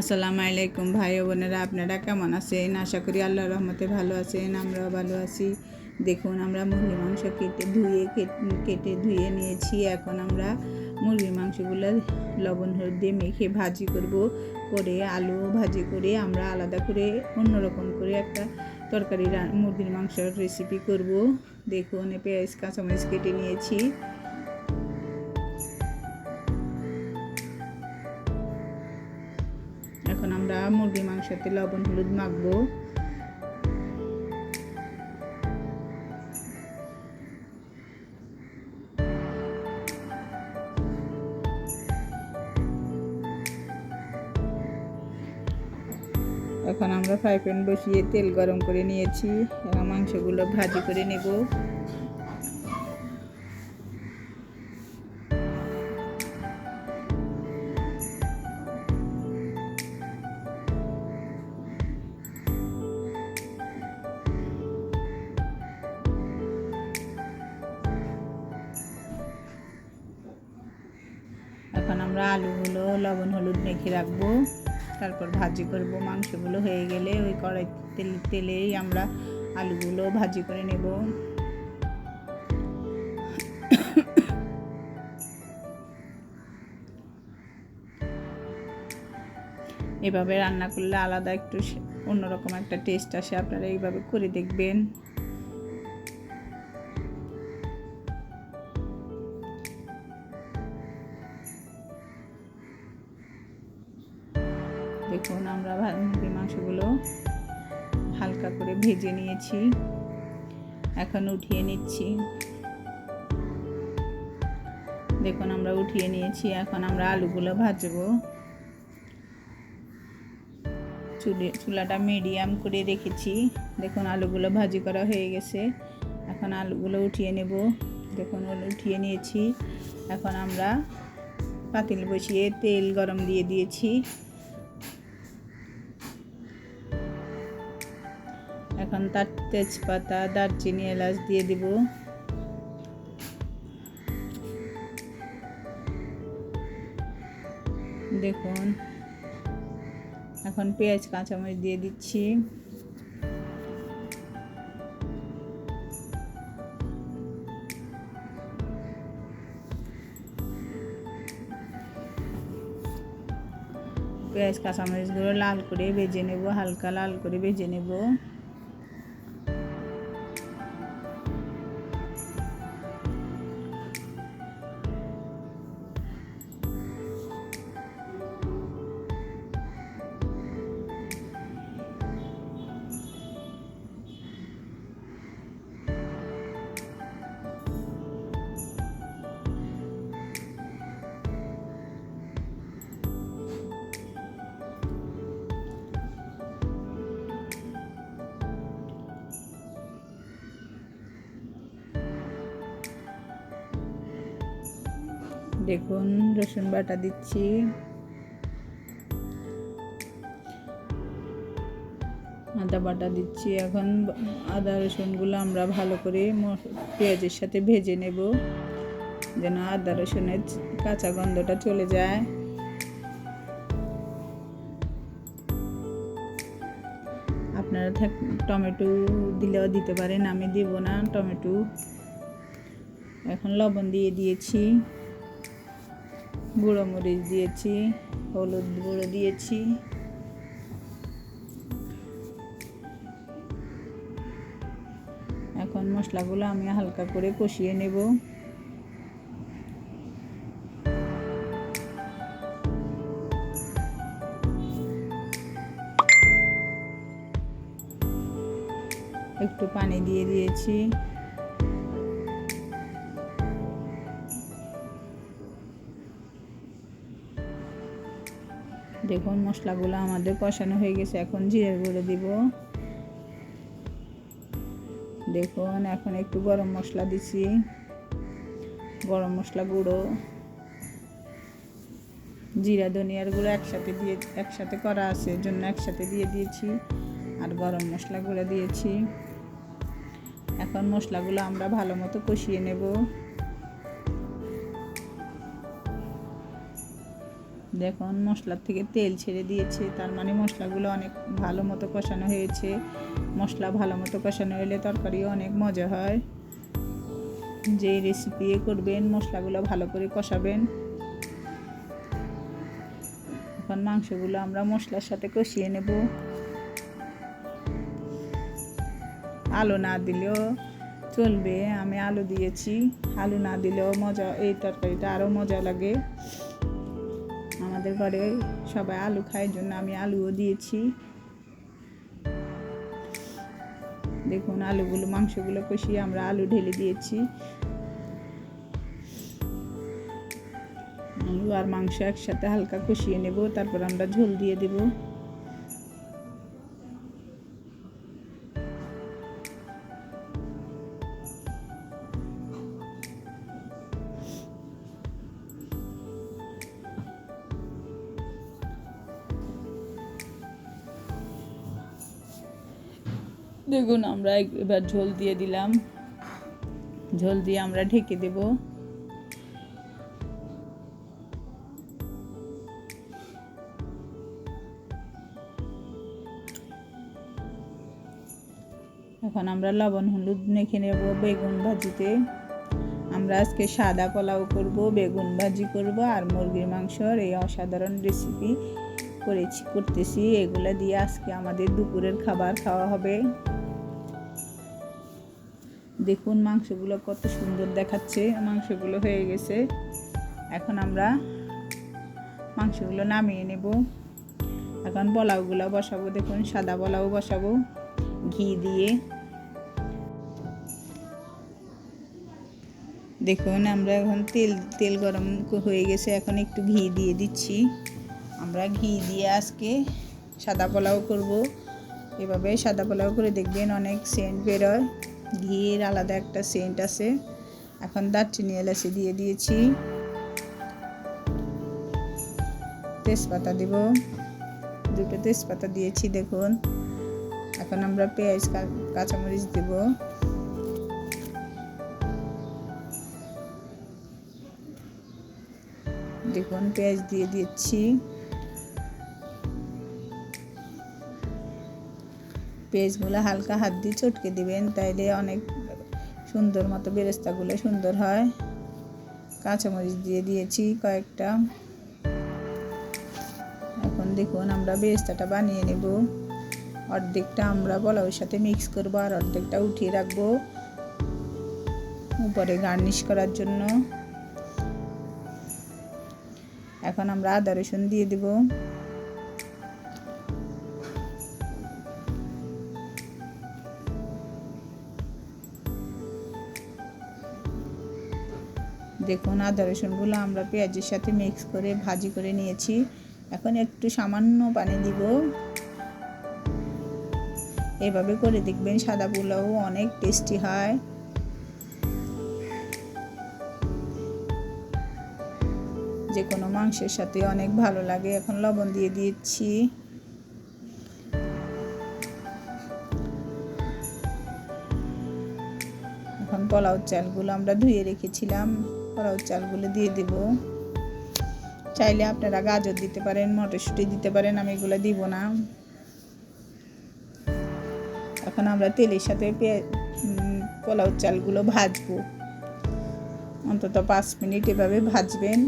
আসসালামু আলাইকুম ভাই বোনেরা, আপনারা কেমন আছেন? আশা করি আল্লাহর রহমতে ভালো আছেন, আমরাও ভালো আছি। দেখুন, আমরা মুরগির মাংস কেটে ধুয়ে কেটে ধুয়ে নিয়েছি। এখন আমরা মুরগির মাংসগুলো লবণ, হলুদ দিয়ে মেখে ভাজি করব। করে আলু ভাজি করে আমরা আলাদা করে অন্যরকম করে একটা তরকারি মুরগির মাংসের রেসিপি করব। দেখুন, পেঁয়াজ, কাঁচামরিচ কেটে নিয়েছি। আমরা মুরগি মাংসতে লবণ হলুদ মাখবো। এখন আমরা ফ্রাই প্যান বসিয়ে তেল গরম করে নিয়েছি। এখন মাংসগুলো ভাজি করে নেব। আমরা আলুগুলো, লবণ, হলুদ মেখে রাখব। তারপর ভাজি করব। মাংসগুলো হয়ে গেলে ওই কড়াই তেল, তেলেই আমরা আলুগুলো ভাজি করে নেব। এভাবে রান্না করলে আলাদা একটু অন্যরকম একটা টেস্ট আসে। আপনারা এইভাবে করে দেখবেন। নিয়েছি এখন উঠিয়ে নিচ্ছি। দেখুন, আমরা উঠিয়ে নিয়েছি। এখন আমরা আলুগুলো ভাজবো। চুলে চুলাটা মিডিয়াম করে রেখেছি। দেখুন, আলুগুলো ভাজি করা হয়ে গেছে। এখন আলুগুলো উঠিয়ে নেব। দেখুন, উঠিয়ে নিয়েছি। এখন আমরা পাতিল বসিয়ে তেল গরম দিয়ে দিয়েছি। এখন তার তেজপাতা, দারচিনি, এলাচ দিয়ে দিব। দেখুন, এখন পেঁয়াজ, কাঁচামরিচ দিয়ে দিচ্ছি। পেঁয়াজ, কাঁচামরিচগুলো লাল করে ভেজে নেব, হালকা লাল করে ভেজে নেব। দেখুন, রসুন বাটা দিচ্ছি। আদা বাটা দিচ্ছি। এখন আদা, রসুনগুলো আমরা ভালো করে পেঁয়াজের সাথে ভেজে নেব, যেন আদা, রসুনের কাঁচা গন্ধটা চলে যায়। আপনারা থাক, টমেটো দিলেও দিতে পারেন, আমি দেব না। টমেটো, এখন লবণ দিয়ে দিয়েছি। গুঁড়ো মরিচ দিয়েছি, হলুদ গুঁড়ো দিয়েছি। এখন মশলাগুলো আমি হালকা করে কষিয়ে নেব। একটু পানি দিয়ে দিয়েছি। দেখুন, মশলাগুলো আমাদের কষানো হয়ে গেছে। এখন জিরের গুঁড়ো দিব। দেখুন, এখন একটু গরম মশলা দিছি। গরম মশলা গুঁড়ো, জিরা, ধনিয়ার গুঁড়ো একসাথে দিয়ে, একসাথে করা আছে জন্য একসাথে দিয়ে দিয়েছি। আর গরম মশলা গুঁড়ো দিয়েছি। এখন মশলাগুলো আমরা ভালো মতো কষিয়ে নেব। দেখুন, মশলার থেকে তেল ছেড়ে দিয়েছে। তার মানে মশলাগুলো অনেক ভালো মতো কষানো হয়েছে। মশলা ভালো মতো কষানো হলে তরকারিও অনেক মজা হয়। যে রেসিপি করবেন, মশলাগুলো ভালো করে কষাবেন। এখন মাংসগুলো আমরা মশলার সাথে কষিয়ে নেব। আলু না দিলেও চলবে, আমি আলু দিয়েছি। আলু না দিলেও মজা, এই তরকারিটা আরও মজা লাগে। আমাদের ঘরে সবাই আলু খায় জন্য আমি আলুও দিয়েছি। দেখুন আলুগুলো, মাংসগুলো কষিয়ে আমরা আলু ঢেলে দিয়েছি। আলু আর মাংস একসাথে হালকা কষিয়ে নেব, তারপর আমরা ঝোল দিয়ে দেব। দেখুন, আমরা এবার ঝোল দিয়ে দিলাম। ঝোল দিয়ে আমরা ঢেকে দেবো। এখন আমরা লবণ, হলুদ মেখে নেব বেগুন ভাজিতে। আমরা আজকে সাদা পোলাও করব, বেগুন ভাজি করব আর মুরগির মাংসর এই অসাধারণ রেসিপি করেছি, করতেছি। এগুলো দিয়ে আজকে আমাদের দুপুরের খাবার খাওয়া হবে। দেখুন মাংসগুলো কত সুন্দর দেখাচ্ছে, মাংসগুলো হয়ে গেছে। এখন আমরা মাংসগুলো নামিয়ে নেব। এখন পোলাওগুলো বসাবো, দেখুন সাদা পোলাও বসাবো ঘি দিয়ে। দেখুন আমরা এখন তেল তেল গরম হয়ে গেছে, এখন একটু ঘি দিয়ে দিচ্ছি। আমরা ঘি দিয়ে আজকে সাদা পোলাও করব। এভাবে সাদা পোলাও করে দেখবেন অনেক সেন্ট বেরোয়। ঘিয়ের আলাদা একটা সেন্ট আছে। এখন দারচিনি এলাচি দিয়ে দিয়েছি। তেজপাতা দেব। দুটো তেজপাতা দিয়েছি, দেখুন। এখন আমরা পেঁয়াজ কাঁচামরিচ দেব। দেখুন, পেঁয়াজ দিয়ে দিচ্ছি। পেঁয়াজগুলো হালকা হাত দিয়ে চটকে দিবেন, তাইলে অনেক সুন্দর মতো বেরেস্তাগুলো সুন্দর হয়। কাঁচামরিচ দিয়ে দিয়েছি কয়েকটা। এখন দেখুন আমরা বেরেস্তাটা বানিয়ে নেব। অর্ধেকটা আমরা পোলাওয়ের সাথে মিক্স করব আর অর্ধেকটা উঠিয়ে রাখব উপরে গার্নিশ করার জন্য। এখন আমরা আদা রসুন দিয়ে দেব। দেখুন, আদা, রসুনগুলো আমরা পেঁয়াজের সাথে মিক্স করে ভাজি করে নিয়েছি। এখন একটু সামান্য পানি দিব। এভাবে করে দেখবেন সাদা পোলাও অনেক টেস্টি হয়। যে কোনো মাংসের সাথে অনেক ভালো লাগে। এখন লবণ দিয়ে দিচ্ছি। এখন পোলাও চালগুলো আমরা ধুয়ে রেখেছিলাম। পোলাও চালগুলো দিয়ে দেব। চাইলে আপনারা গাজর দিতে পারেন, মটরশুঁটি দিতে পারেন, আমি এগুলো দিব না। এখন আমরা তেলের সাথে পোলাও চালগুলো ভাজবো। অন্তত পাঁচ মিনিট এভাবে ভাজবেন।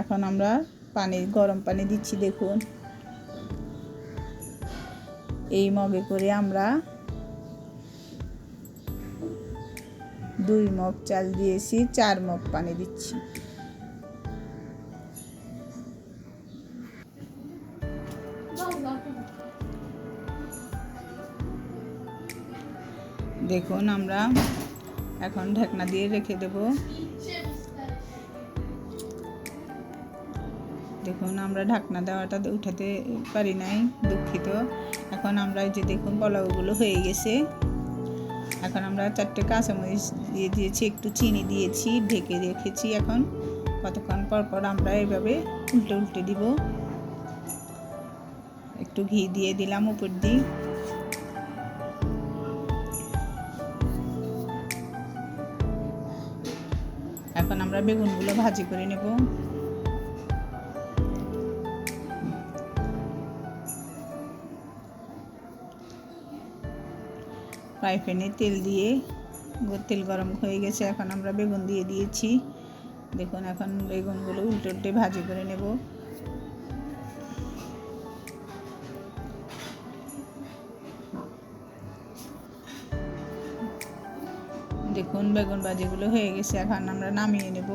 এখন আমরা পানি, গরম পানি দিচ্ছি, দেখুন। এই মগে করে আমরা দুই মগ চাল দিয়েছি, চার মগ পানি দিচ্ছি। দেখুন, আমরা এখন ঢাকনা দিয়ে রেখে দেব। দেখুন, আমরা ঢাকনা দেওয়াটা উঠাতে পারি নাই, দুঃখিত। এখন আমরা যে দেখুন পোলাওগুলো হয়ে গেছে। এখন আমরা চারটে কাঁচামরিচ দিয়ে দিয়েছি, একটু চিনি দিয়েছি, ঢেকে রেখেছি এখন। কতক্ষণ পর পর আমরা এভাবে উল্টে উল্টে দিব। একটু ঘি দিয়ে দিলাম উপর দিয়ে। আমরা বেগুনগুলো ভাজি করে নেব। ফ্রাই প্যানে তেল দিয়ে তেল গরম হয়ে গেছে, এখন আমরা বেগুন দিয়ে দিয়েছি। দেখুন, এখন বেগুনগুলো উল্টে উল্টে ভাজি করে নেব। দেখুন, বেগুন ভাজিগুলো হয়ে গেছে, এখন আমরা নামিয়ে নেব।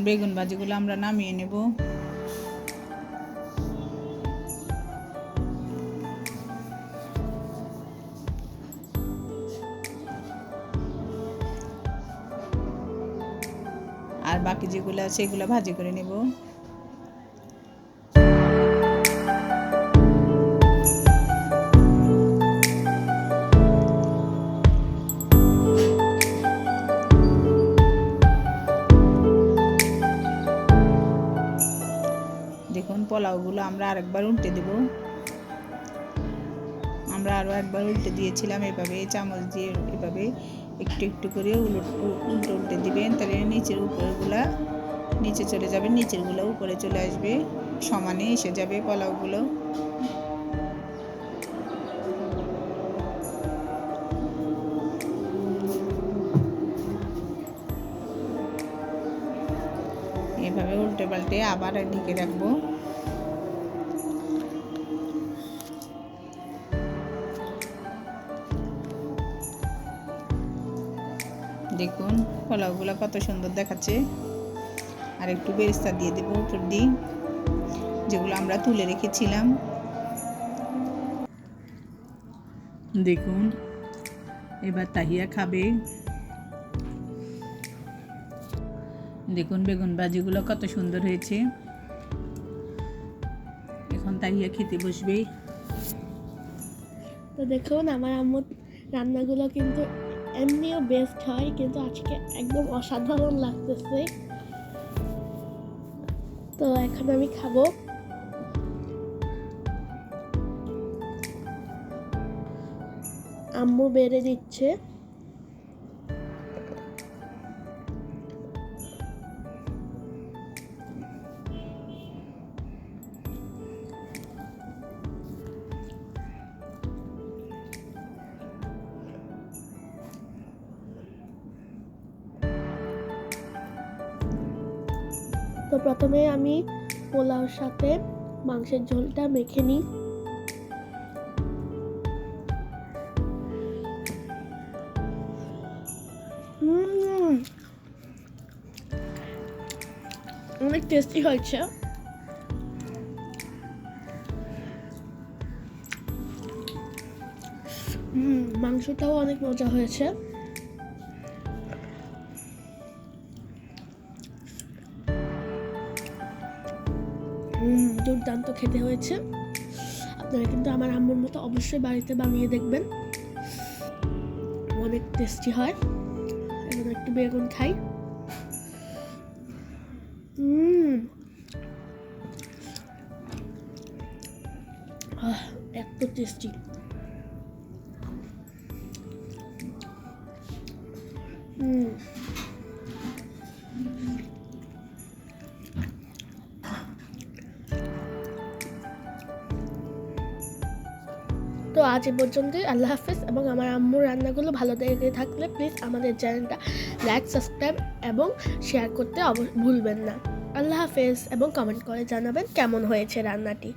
এখন বেগুন ভাজিগুলো আমরা নামিয়ে নেব। আর বাকি যেগুলো এগুলো ভাজি করে নেব। দেখুন পোলাওগুলো আমরা আরেকবার উল্টে দেব। আমরা আরও একবার উল্টে দিয়েছিলাম, এভাবে চামচ দিয়ে এভাবে একটু একটু করে উলট উল্টে দিবেন। তাহলে নিচের উপরেরগুলা নিচে চলে যাবে, নিচেরগুলো উপরে চলে আসবে, সমানে এসে যাবে পোলাওগুলো। এভাবে উল্টে পাল্টে আবার ঢেকে রাখব। দেখুন, পোলাওগুলো কত সুন্দর দেখাচ্ছে। আর একটু বেরেস্তা দিয়ে দেবো উপর দিয়ে, যেগুলো আমরা তুলে রেখেছিলাম। দেখুন, এবার তাহিয়া খাবে। দেখুন, বেগুন ভাজিগুলো কত সুন্দর হয়েছে। এখন তাহিয়া খেতে বসবে। তো দেখুন, আমার আম্মুর রান্নাগুলো কিন্তু এমনিও বেস্ট হয় কিন্তু আজকে একদম অসাধারণ লাগতেছে। তো এখন আমি খাব। আম্মু বেড়ে দিচ্ছে। পোলাওর সাথে মাংসের ঝোলটা মেখে নিই। অনেক টেস্টি হয়েছে। মাংসটাও অনেক মজা হয়েছে। দুর্দান্ত খেতে হয়েছে। আপনারা কিন্তু আমার আম্মুর মতো অবশ্যই বাড়িতে বানিয়ে দেখবেন। অনেক টেস্টি হয়। এখন একটু বেগুন খাই। এত টেস্টি হুম তো আজ এ পর্যন্তই। আল্লাহ হাফিজ এবং আমার আম্মুর রান্নাগুলো ভালো দেখে থাকলে প্লিজ আমাদের চ্যানেলটা লাইক সাবস্ক্রাইব এবং শেয়ার করতে ভুলবেন না। আল্লাহ হাফেজ এবং কমেন্ট করে জানাবেন কেমন হয়েছে রান্নাটি।